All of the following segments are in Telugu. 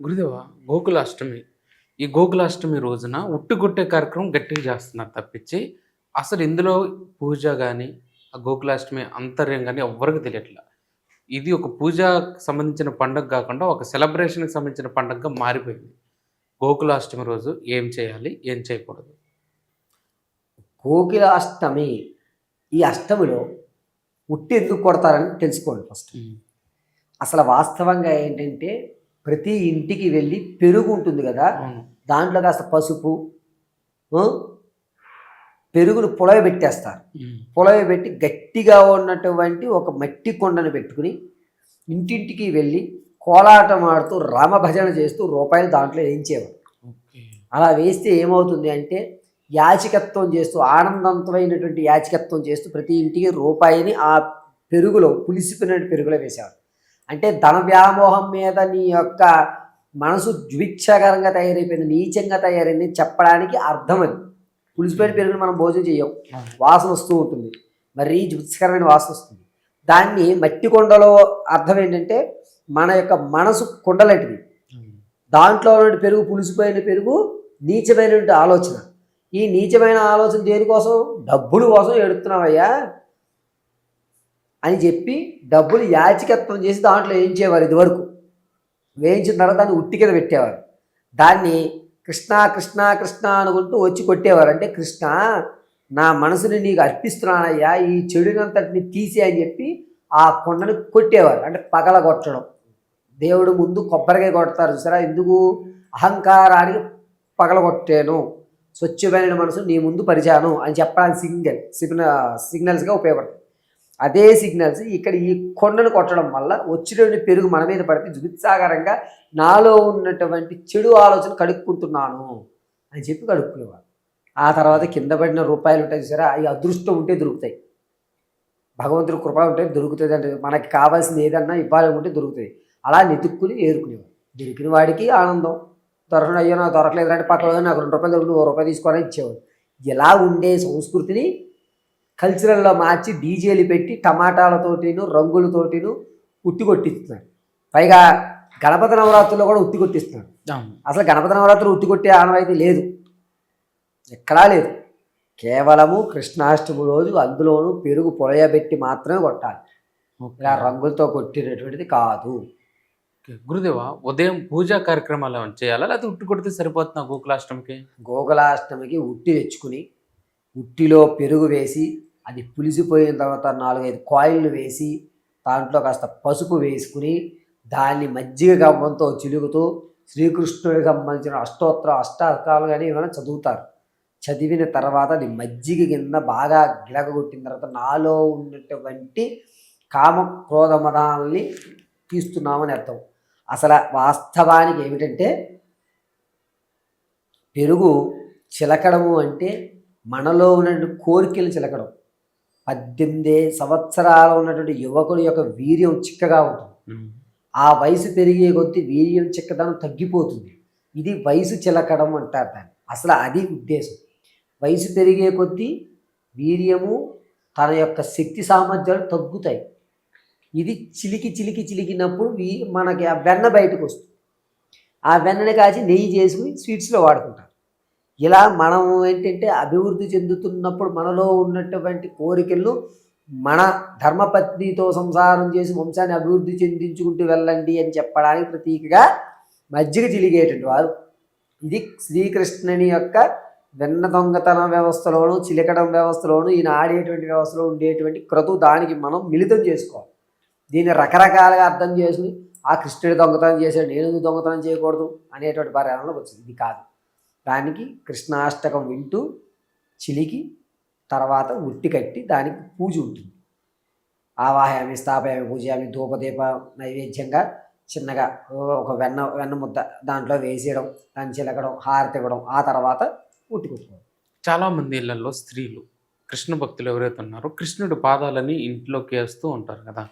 గురుదేవ గోకులాష్టమి. ఈ గోకులాష్టమి రోజున ఉట్టుగొట్టే కార్యక్రమం గట్టిగా చేస్తున్నారు తప్పించి అసలు ఇందులో పూజ కానీ ఆ గోకులాష్టమి అంతర్యం కానీ ఎవ్వరికి తెలియట్లా. ఇది ఒక పూజకు సంబంధించిన పండుగ కాకుండా ఒక సెలబ్రేషన్కి సంబంధించిన పండుగగా మారిపోయింది. గోకులాష్టమి రోజు ఏం చేయాలి ఏం చేయకూడదు? కోకిలాష్టమి ఈ అష్టమిలో ఉట్టి ఎందుకు కొడతారని తెలుసుకోండి ఫస్ట్. అసలు వాస్తవంగా ఏంటంటే ప్రతి ఇంటికి వెళ్ళి పెరుగు ఉంటుంది కదా. దాంట్లో కాస్త పసుపు పెరుగును పులవ పెట్టేస్తారు. పులవ పెట్టి గట్టిగా ఉన్నటువంటి ఒక మట్టి కొండను పెట్టుకుని ఇంటింటికి వెళ్ళి కోలాటం ఆడుతూ రామభజన చేస్తూ రూపాయలు దాంట్లో వేయించేవారు. అలా వేస్తే ఏమవుతుంది అంటే యాచకత్వం చేస్తూ ఆనందవంతమైనటువంటి యాచకత్వం చేస్తూ ప్రతి ఇంటికి రూపాయిని ఆ పెరుగులో పులిసిపోయిన పెరుగులో వేసేవారు. అంటే ధన వ్యామోహం మీద నీ యొక్క మనసు ద్విక్షకరంగా తయారైపోయింది నీచంగా తయారైంది చెప్పడానికి అర్థం అది. పులిసిపోయిన పెరుగుని మనం భోజనం చేయం అవును. వాసన వస్తూ ఉంటుంది. మరీ రుచికరమైన వాసన వస్తుంది. దాన్ని మట్టి కొండలో అర్థం ఏంటంటే మన యొక్క మనసు కొండలాంటిది ఉమ్. దాంట్లో ఉన్నటువంటి పెరుగు పులిసిపోయిన పెరుగు నీచమైనటువంటి ఆలోచన. ఈ నీచమైన ఆలోచన దేనికోసం? డబ్బుల కోసం ఎడుతున్నావయ్యా అని చెప్పి డబ్బులు యాచికత్వం చేసి దాంట్లో వేయించేవారు ఇదివరకు? వేయించిన తర్వాత దాన్ని ఉట్టి కింద పెట్టేవారు. దాన్ని కృష్ణ కృష్ణ కృష్ణ అనుకుంటూ వచ్చి కొట్టేవారు. అంటే కృష్ణ నా మనసుని నీకు అర్పిస్తున్నానయ్యా ఈ చెడునంతటిని తీసి అని చెప్పి ఆ కొండను కొట్టేవారు. అంటే పగల కొట్టడం. దేవుడు ముందు కొబ్బరికాయ కొడతారు చూసారా? ఎందుకు? అహంకారానికి పగలగొట్టాను స్వచ్ఛమైన మనసు నీ ముందు పరిచాను అని చెప్పడానికి సిగ్నల్ సిగ్నల్ సిగ్నల్స్గా ఉపయోగపడుతుంది అదే సిగ్నల్స్ ఇక్కడ ఈ కొండను కొట్టడం వల్ల వచ్చినటువంటి పెరుగు మన మీద పడితే జుగుత్సాగరంగా నాలో ఉన్నటువంటి చెడు ఆలోచన కడుక్కుంటున్నాను అని చెప్పి కడుక్కునేవారు. ఆ తర్వాత కింద పడిన రూపాయలు ఉంటాయి సరే అవి అదృష్టం ఉంటే దొరుకుతాయి. భగవంతుడి కృప ఉంటే దొరుకుతుంది అంటే మనకి కావాల్సింది ఏదన్నా ఇవ్వాలనుకుంటే దొరుకుతుంది. అలా నెతుక్కుని ఏరుకునేవారు. దొరికిన వాడికి ఆనందం. దొరకడం అయ్యో నాకు దొరకలేదు అంటే పక్కన నాకు రెండు రూపాయలు దొరికి ఓ రూపాయలు తీసుకోవాలని ఇచ్చేవాడు ఇలా ఉండే సంస్కృతిని కల్చరల్లో మార్చి డీజేలు పెట్టి టమాటాలతోటిను రంగులతోటిను ఉట్టి కొట్టిస్తున్నారు పైగా గణపతి నవరాత్రుల్లో కూడా ఉట్టి కొట్టిస్తున్నారు అవును. అసలు గణపతి నవరాత్రులు ఉట్టి కొట్టే ఆనవాయితీ లేదు. ఎక్కడా లేదు. కేవలము కృష్ణాష్టమి రోజు అందులోనూ పెరుగు పొలయబెట్టి మాత్రమే కొట్టాలి. ఇలా రంగులతో కొట్టినటువంటిది కాదు. గురుదేవ ఉదయం పూజా కార్యక్రమాలు ఏమైనా చేయాలా? లేకపోతే ఉట్టు కొడితే సరిపోతుందా గోకులాష్టమికి? గోకులాష్టమికి ఉట్టి తెచ్చుకుని ఉట్టిలో పెరుగు వేసి అది పులిసిపోయిన తర్వాత నాలుగైదు కాయిల్లు వేసి దాంట్లో కాస్త పసుపు వేసుకుని దాన్ని మజ్జిగ గవ్వంతో చిలుగుతూ శ్రీకృష్ణుడికి సంబంధించిన అష్టోత్తర అష్టాకాలు కానీ ఏమైనా చదువుతారు. చదివిన తర్వాత అది మజ్జిగ కింద బాగా గిలగొట్టిన తర్వాత నాలో ఉన్నటువంటి కామ క్రోధమదాలని తీస్తున్నామని అర్థం. అసలు వాస్తవానికి ఏమిటంటే పెరుగు చిలకడము అంటే మనలో ఉన్న కోరికలు చిలకడం. పద్దెనిమిది సంవత్సరాలు ఉన్నటువంటి యువకుడి యొక్క వీర్యం చిక్కగా ఉంటుంది. ఆ వయసు పెరిగే కొద్దీ వీర్యం చిక్కదనం తగ్గిపోతుంది. ఇది వయసు చిలకడం అంటారు దాన్ని. అసలు అది ఉద్దేశం. వయసు పెరిగే కొద్దీ వీర్యము తన యొక్క శక్తి సామర్థ్యాలు తగ్గుతాయి. ఇది చిలికి చిలికి చిలికినప్పుడు వీ మనకి ఆ వెన్న బయటకు వస్తుంది. ఆ వెన్నని కాచి నెయ్యి చేసుకుని స్వీట్స్లో వాడుకుంటారు. ఇలా మనం ఏంటంటే అభివృద్ధి చెందుతున్నప్పుడు మనలో ఉన్నటువంటి కోరికలు మన ధర్మపత్నితో సంసారం చేసి వంశాన్ని అభివృద్ధి చెందించుకుంటూ వెళ్ళండి అని చెప్పడానికి ప్రతీకగా మజ్జిగ చిలిగేటువంటి వారు. ఇది శ్రీకృష్ణుని యొక్క వెన్న దొంగతనం వ్యవస్థలోను చిలకడం వ్యవస్థలోను ఈయన ఆడేటువంటి వ్యవస్థలో ఉండేటువంటి క్రతు దానికి మనం మిళితం చేసుకోవాలి. దీన్ని రకరకాలుగా అర్థం చేసుకుని ఆ కృష్ణుడి దొంగతనం చేశాడు నేను దొంగతనం చేయకూడదు? అనేటువంటి పరిణామంలోకి వచ్చింది. ఇది కాదు. దానికి కృష్ణాష్టకం వింటూ చిలికి తర్వాత ఉట్టి కట్టి దానికి పూజ ఉంటుంది. ఆవాహయామి స్థాపయామి పూజయామి ధూపదీప నైవేద్యంగా చిన్నగా ఒక వెన్న వెన్న ముద్ద దాంట్లో వేసేయడం దాన్ని చిలకడం హారతి ఇవ్వడం ఆ తర్వాత ఉట్టి కొట్టుకోవడం. చాలా మంది ఇళ్ళలో స్త్రీలు కృష్ణ భక్తులు ఎవరైతే ఉన్నారో కృష్ణుడి పాదాలని ఇంట్లోకి వేస్తూ ఉంటారు కదా.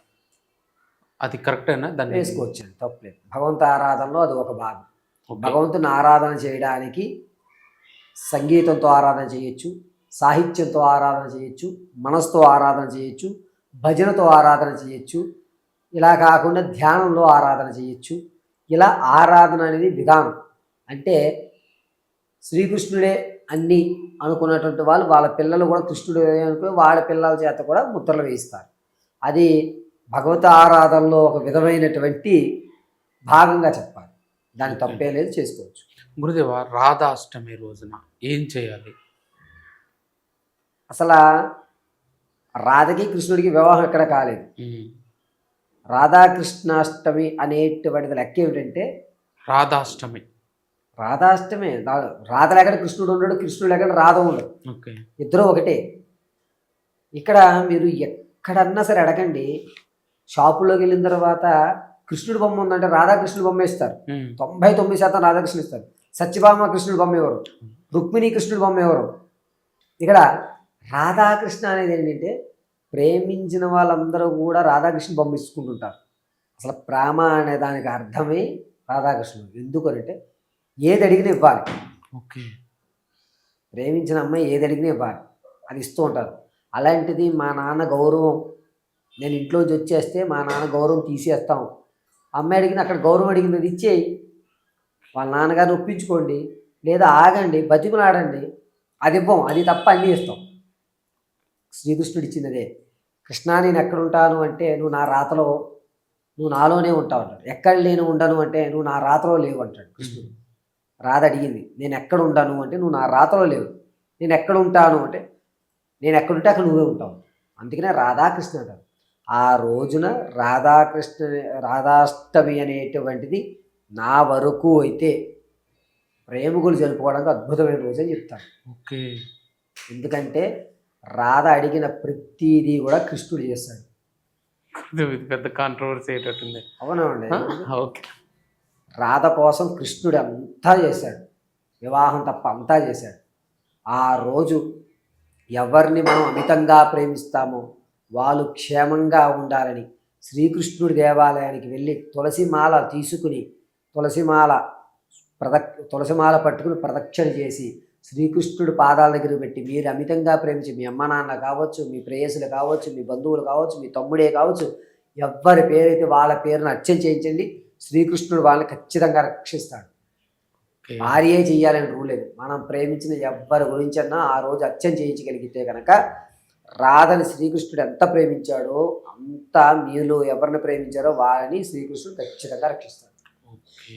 అది కరెక్టేనా? దాన్ని వేసుకోవచ్చు తప్పులేదు. భగవంత ఆరాధనలో అది ఒక భాగం. భగవంతుని ఆరాధన చేయడానికి సంగీతంతో ఆరాధన చేయొచ్చు సాహిత్యంతో ఆరాధన చేయొచ్చు మనసుతో ఆరాధన చేయొచ్చు భజనతో ఆరాధన చేయొచ్చు ఇలా కాకుండా ధ్యానంలో ఆరాధన చేయొచ్చు. ఇలా ఆరాధన అనేది విధానం. అంటే శ్రీకృష్ణుడే అన్ని అనుకున్నటువంటి వాళ్ళు వాళ్ళ పిల్లలు కూడా కృష్ణుడే అనుకుని వాళ్ళ పిల్లల చేత కూడా ముద్రలు వేయిస్తారు. అది భగవత ఆరాధనలో ఒక విధమైనటువంటి భాగంగా చెప్తారు. దాని తప్పే లేదు చేసుకోవచ్చు. గురుదేవ రాధాష్టమి రోజున ఏం చేయాలి? అసలు రాధకి కృష్ణుడికి వివాహం ఎక్కడ కాలేదు. రాధాకృష్ణాష్టమి అనేటువంటిది లెక్క ఏమిటంటే రాధాష్టమి. రాధాష్టమే రాధ లేకుండా కృష్ణుడు ఉండడు కృష్ణుడు లేకుండా రాధ ఉండడు. ఇద్దరు ఒకటే. ఇక్కడ మీరు ఎక్కడన్నా సరే అడగండి షాపులోకి వెళ్ళిన తర్వాత కృష్ణుడి బొమ్మ ఉందంటే రాధాకృష్ణుడి బొమ్మ ఇస్తారు. తొంభై తొమ్మిది శాతం రాధాకృష్ణ ఇస్తారు. సత్యభామ కృష్ణుడి బొమ్మ ఎవరు? రుక్మిణి కృష్ణుడి బొమ్మ ఎవరు? ఇక్కడ రాధాకృష్ణ అనేది ఏంటంటే ప్రేమించిన వాళ్ళందరూ కూడా రాధాకృష్ణ బొమ్మ ఇచ్చుకుంటుంటారు. అసలు ప్రేమ అనే దానికి అర్థమే రాధాకృష్ణుడు. ఎందుకనంటే ఏది అడిగినా ఇవ్వాలి. ఓకే. ప్రేమించిన అమ్మాయి ఏది అడిగినా ఇవ్వాలి. అది ఇస్తూ ఉంటారు. అలాంటిది మా నాన్న గౌరవం. నేను ఇంట్లోంచి వచ్చేస్తే మా నాన్న గౌరవం తీసేస్తాం. అమ్మాయి అడిగిన అక్కడ గౌరవం అడిగింది అది ఇచ్చేయి. వాళ్ళ నాన్నగారిని ఒప్పించుకోండి లేదా ఆగండి బతికులాడండి అది ఇవ్వం అది తప్ప అన్నీ ఇస్తాం. శ్రీకృష్ణుడు ఇచ్చినదే కృష్ణ నేను ఎక్కడ ఉంటాను అంటే నువ్వు నా రాతలో నువ్వు నాలోనే ఉంటావు అంటాడు. ఎక్కడ నేను ఉండను అంటే నువ్వు నా రాతలో లేవు అంటాడు కృష్ణుడు. రాధ అడిగింది నేను ఎక్కడ ఉంటాను అంటే నువ్వు నా రాతలో లేవు. నేను ఎక్కడ ఉంటాను అంటే నేను ఎక్కడుంటే అక్కడ నువ్వే ఉంటావు. అందుకనే రాధాకృష్ణ అంటారు ఆ రోజున రాధాకృష్ణ రాధాష్టమి అనేటువంటిది నా వరకు అయితే ప్రేమికులు జరుపుకోవడానికి అద్భుతమైన రోజు అని చెప్తాను ఓకే. ఎందుకంటే రాధ అడిగిన ప్రతిదీ కూడా కృష్ణుడు చేస్తాడు. పెద్ద కాంట్రవర్సీ అయ్యేటట్టుంది. అవునండి ఓకే. రాధ కోసం కృష్ణుడు అంతా చేశాడు. వివాహం తప్ప అంతా చేశాడు. ఆ రోజు ఎవరిని మనం అమితంగా ప్రేమిస్తామో వాళ్ళు క్షేమంగా ఉండాలని శ్రీకృష్ణుడి దేవాలయానికి వెళ్ళి తులసిమాల తీసుకుని తులసిమాల ప్రదక్ తులసిమాల పట్టుకుని ప్రదక్షిణ చేసి శ్రీకృష్ణుడి పాదాల దగ్గర పెట్టి మీరు అమితంగా ప్రేమించి మీ అమ్మ నాన్న కావచ్చు మీ ప్రేయసులు కావచ్చు మీ బంధువులు కావచ్చు మీ తమ్ముడే కావచ్చు ఎవ్వరి పేరైతే వాళ్ళ పేరును అర్చన చేయించండి శ్రీకృష్ణుడు వాళ్ళని ఖచ్చితంగా రక్షిస్తాడు. భార్యే చెయ్యాలని రూల్ లేదు మనం ప్రేమించిన ఎవ్వరి గురించన్నా ఆ రోజు అర్చన చేయించగలిగితే కనుక రాధని శ్రీకృష్ణుడు ఎంత ప్రేమించాడో అంత మీలో ఎవరిని ప్రేమించారో వారిని శ్రీకృష్ణుడు ఖచ్చితంగా రక్షిస్తాడు. ఓకే.